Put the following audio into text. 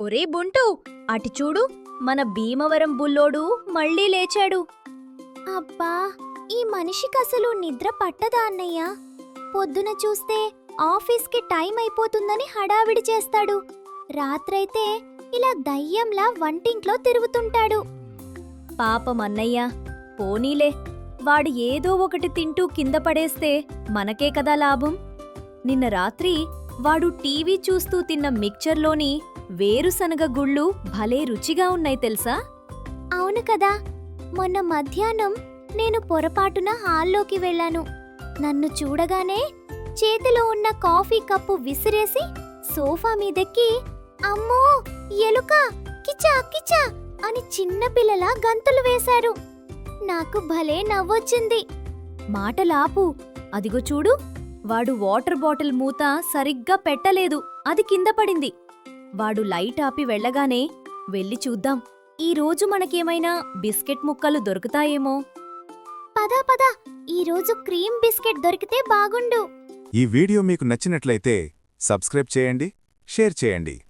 ఒరే బుంటూ అటు చూడు మన భీమవరం బుల్లోడు మళ్ళీ లేచాడు. అబ్బా ఈ మనిషికి అసలు నిద్ర పట్టదా అన్నయ్య? పొద్దున చూస్తే ఆఫీస్కి టైం అయిపోతుందని హడావిడి చేస్తాడు. రాత్రైతే ఇలా దయ్యంలా వంటింట్లో తిరుగుతుంటాడు. పాపం అన్నయ్య పోనీలే వాడు ఏదో ఒకటి తింటూ కింద పడేస్తే మనకే కదా లాభం? నిన్న రాత్రి వాడు టీవీ చూస్తూ తిన్న మిక్చర్లోని వేరుశనగ గుళ్ళు భలే రుచిగా ఉన్నాయి తెలుసా? అవును కదా. మొన్న మధ్యాహ్నం నేను పొరపాటున హాల్లోకి వెళ్ళాను. నన్ను చూడగానే చేతిలో ఉన్న కాఫీ కప్పు విసిరేసి సోఫా మీదెక్కి అమ్మో ఎలుక కిచా కిచా అని చిన్నపిల్లలా గంతులు వేశారు. నాకు భలే నవ్వొచ్చింది. మాటలాపు. అదిగో చూడు వాడు వాటర్ బాటిల్ మూత సరిగ్గా పెట్టలేదు. అది కింద పడింది. వాడు లైట్ ఆపి వెళ్ళగానే వెళ్ళి చూద్దాం. ఈ రోజు మనకేమైనా బిస్కెట్ ముక్కలు దొరుకుతాయేమో. పదా పదా. ఈరోజు క్రీమ్ బిస్కెట్ దొరికితే బాగుండు. ఈ వీడియో మీకు నచ్చినట్లయితే సబ్స్క్రైబ్ చేయండి షేర్ చేయండి.